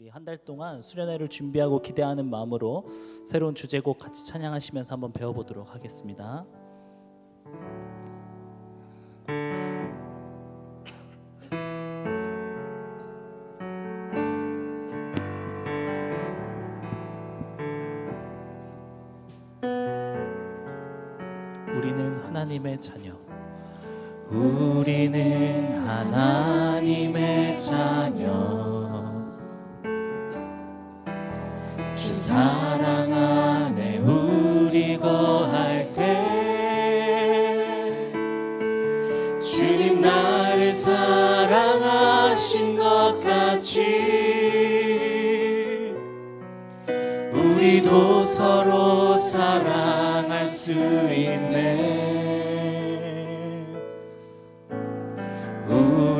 우리 한 달 동안 수련회를 준비하고 기대하는 마음으로 새로운 주제곡 같이 찬양하시면서 한번 배워보도록 하겠습니다. 우리는 하나님의 자녀. 우리는 하나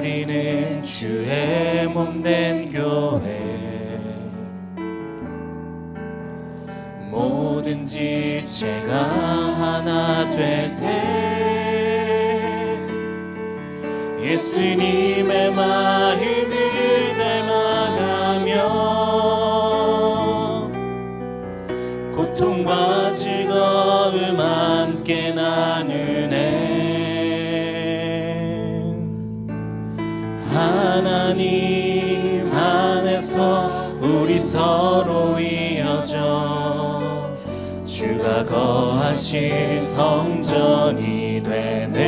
우리는 주의 몸된 교회. 모든 지체가 하나 될 때 예수님의 마음을 닮아가며 고통과 즐거움 함께 나누 하나님 안에서 우리 서로 이어져 주가 거하실 성전이 되네.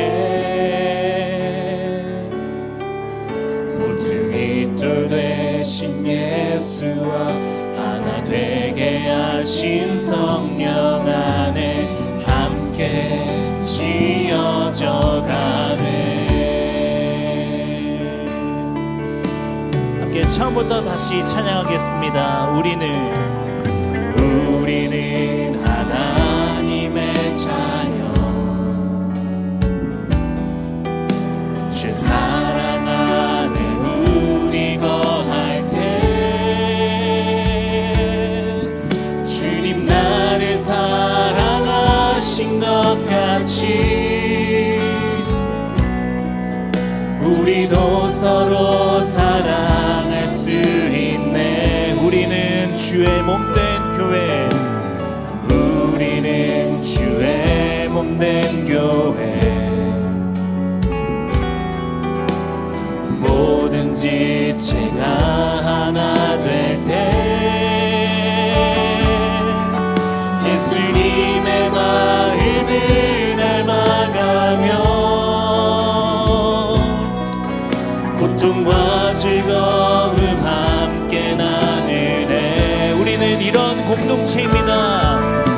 모퉁이 돌 되신 예수와 하나 되게 성 처음부터 다시 찬양하겠습니다. 우리는 우리는 하나님의 자녀 주 사랑 안에 우리 거할 때 주님 나를 사랑하신 것 같이 우리도 서로 주의 몸된 교회. 우리는 주의 몸된 교회. 모든 지체가 하나 될 때 예수님의 마음을 닮아가며 고통과 즐거움 함께 우리는 이런 공동체입니다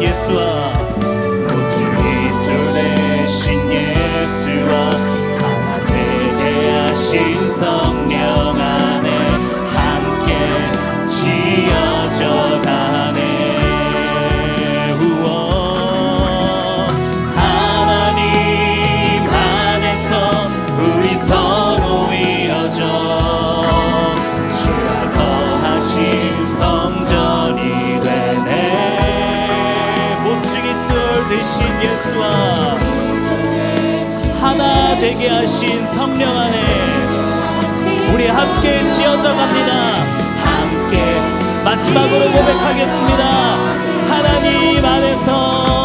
대신 되게 하신 성령 안에 우리 함께 지어져 갑니다. 함께 마지막으로 고백하겠습니다. 하나님 안에서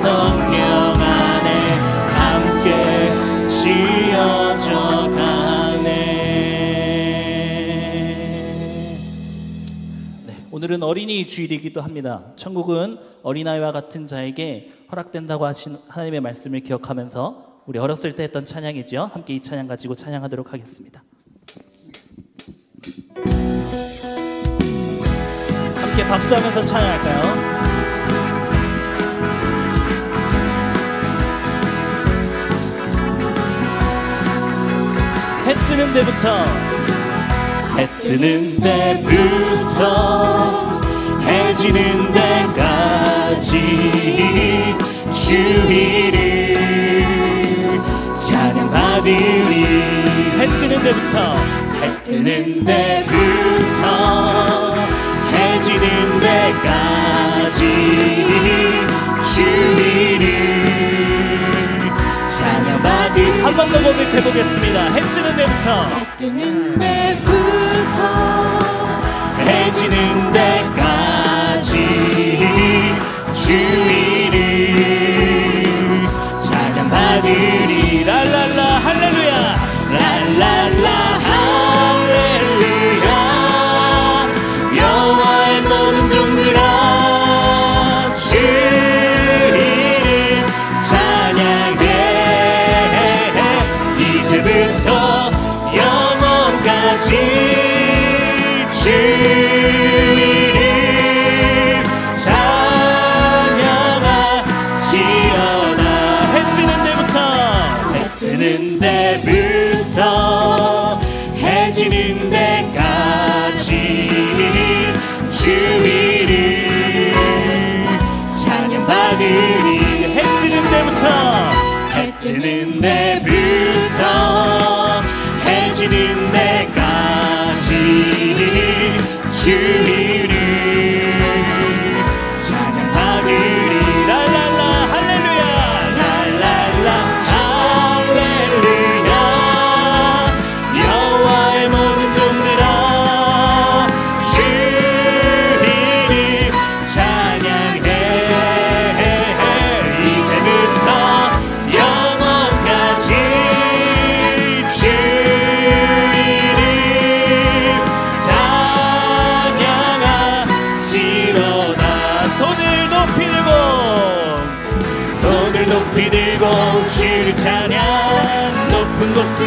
성령 안에 함께 지어져 가네 네, 오늘은 어린이 주일이기도 합니다. 천국은 어린아이와 같은 자에게 허락된다고 하신 하나님의 말씀을 기억하면서 우리 어렸을 때 했던 찬양이죠. 함께 이 찬양 가지고 찬양하도록 하겠습니다. 함께 박수하면서 찬양할까요? 뜨는 데부터. 해 뜨는 데부터 해 지는 데까지 주의를 찬양받으리. 해 뜨는 데부터. 해 뜨는 데부터 해 지는 데까지 주의 한 번더 고백해 보겠습니다. 해 뜨는 데부터. 뜨는 데부터 해지는 데까지. 주의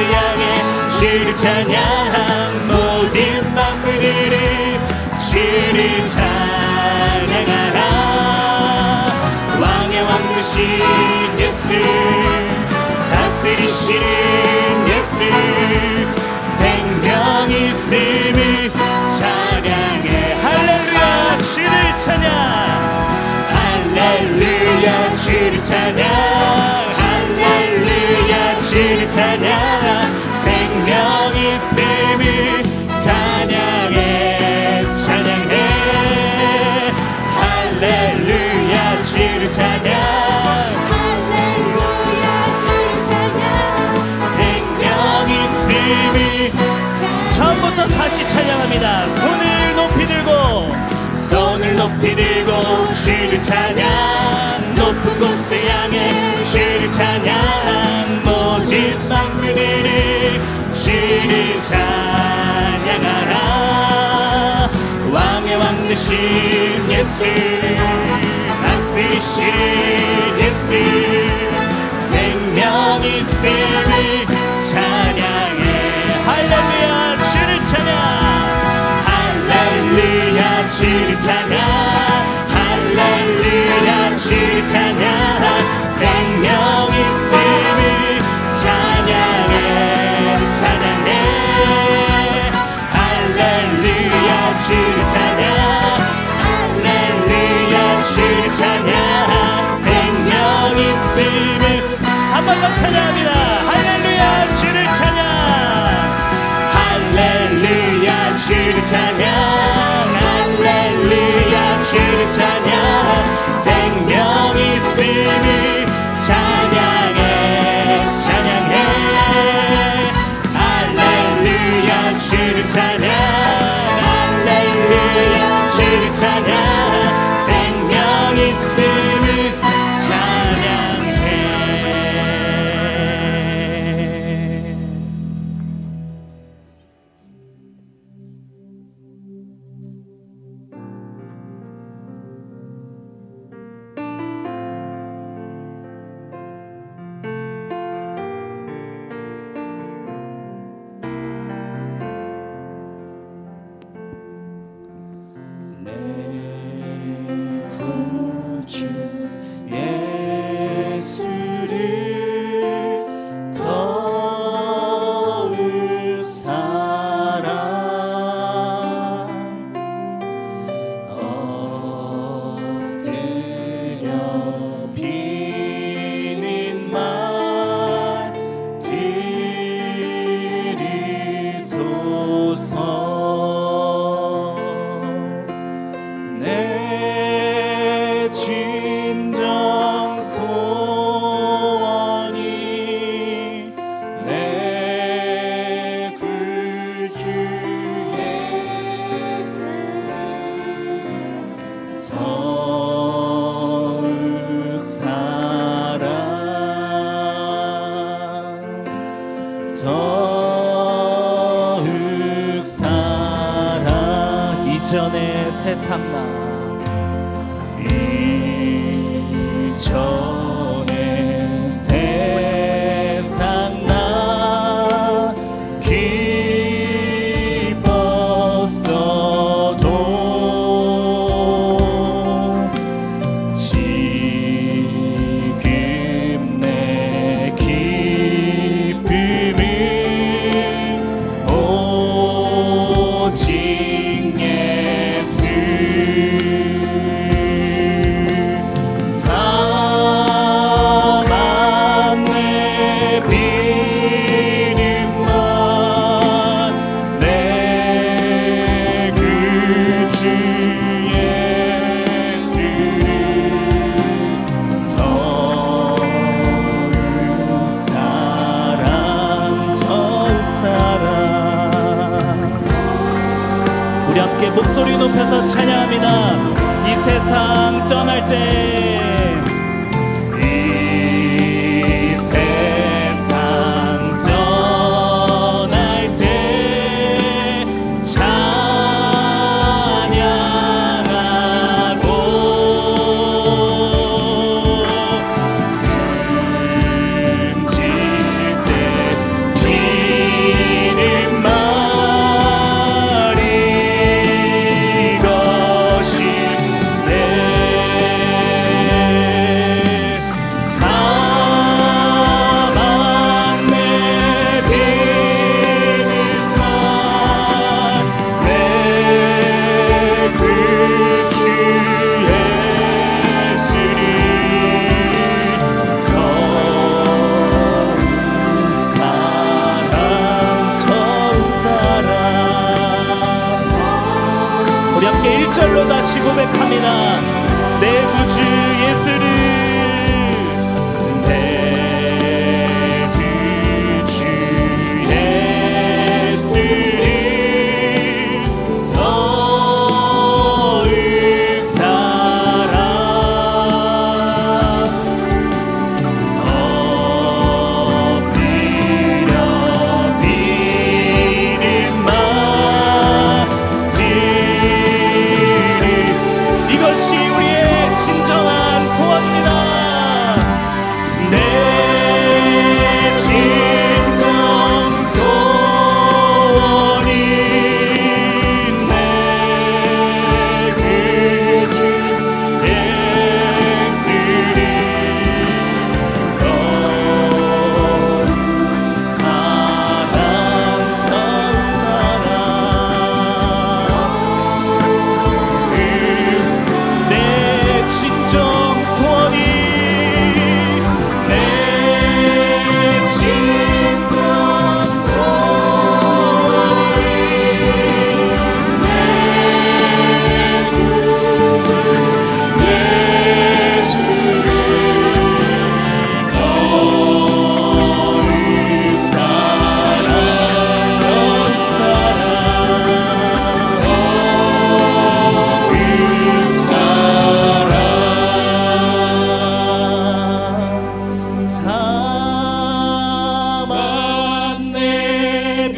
곳을 향해 주를 찬양 모든 만물들이 주를 찬양하라. 왕의 왕 되신 예수 다스리시는 처음부터 다시 찬양합니다. 손을 높이 들고 손을 높이 들고 주를 찬양 높은 곳을 향해 주를 찬양 모든 만물들이 주를 찬양하라 왕의 왕 되신 예수 다스리신 예수 생명 있음을 찬양해 할렐루야 주를 찬양 할렐루야 주를 찬양 찬양 생명 있음을 다섯 번 찬양합니다. 할렐루야 주를 찬양. 할렐루야 주를 찬양.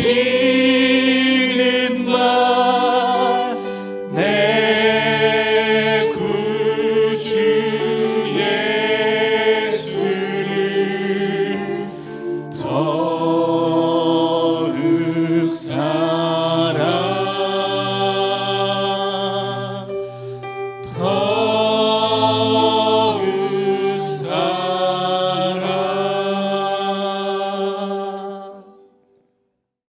He